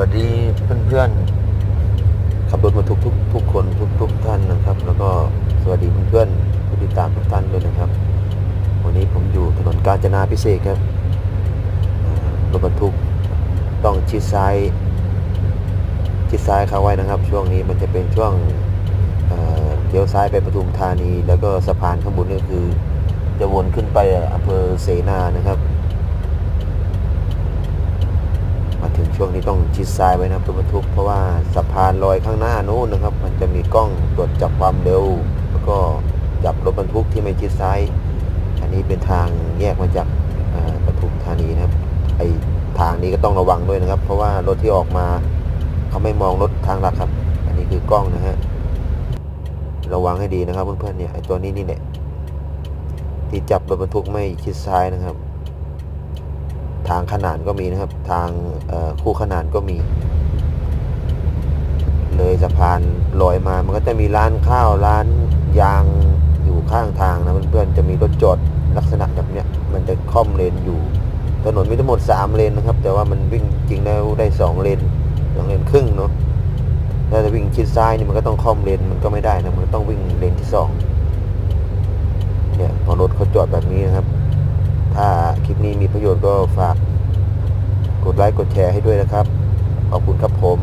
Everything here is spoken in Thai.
วัสดีเพื่อนๆขับรถมาทุกทุกทุกคนทุกทุกท่านนะครับ แล้วก็สวัสดีเพื่อนๆผู้ติดตามทุกท่านด้วยนะครับ วันนี้ผมอยู่ถนนกาญจนาพิเศษครับรถบรรทุกต้องชิดซ้ายชิดซ้ายเข้าไว้นะครับ ช่วงนี้มันจะเป็นช่วงเอ่อเลี้ยวซ้ายไปปทุมธานี แล้วก็สะพานข้างบนนี่คือ จะวนขึ้นไปอำเภอเสนานะครับ มาถึง ช่วงนี้ต้องชิดซ้ายไว้นะครับรถบรรทุกเพราะว่าสะพานลอยข้างหน้านู้นนะครับ มันจะมีกล้องตรวจจับความเร็ว แล้วก็จับรถบรรทุกที่ไม่ชิดซ้ายอันนี้เป็นทางแยกมาจากปทุมธานีนะครับไอทางนี้ก็ต้องระวังด้วยนะครับ เพราะว่ารถที่ออกมาเขาไม่มองรถทางหลักครับ อันนี้คือกล้องนะฮะระวังให้ดีนะครับเพื่อนๆเนี่ยไอตัวนี้นี่แหละที่จับรถบรรทุกไม่ชิดซ้ายนะครับ ทางขนานก็มีนะครับ ทางคู่ขนานก็มี เลยสะพานลอยมามันก็จะมีร้านข้าวร้านยางอยู่ข้างทางนะเพื่อนๆจะมีรถจอดลักษณะแบบเนี้ยมันจะค่อมเลนอยู่ ถนนมีทั้งหมด 3 เลนนะครับ แต่ว่ามันวิ่งจริงแล้วได้2เลนสองเลนครึ่งเนาะถ้าจะวิ่งชิดซ้ายนี่มันก็ต้องค่อมเลนมันก็ไม่ได้นะมันต้องวิ่งเลนที่สองเนี่ยพอรถเขาจอดแบบนี้นะครับ นี้มีประโยชน์ก็ฝากกดไลค์กดแชร์ให้ด้วยนะครับ ขอบคุณครับผม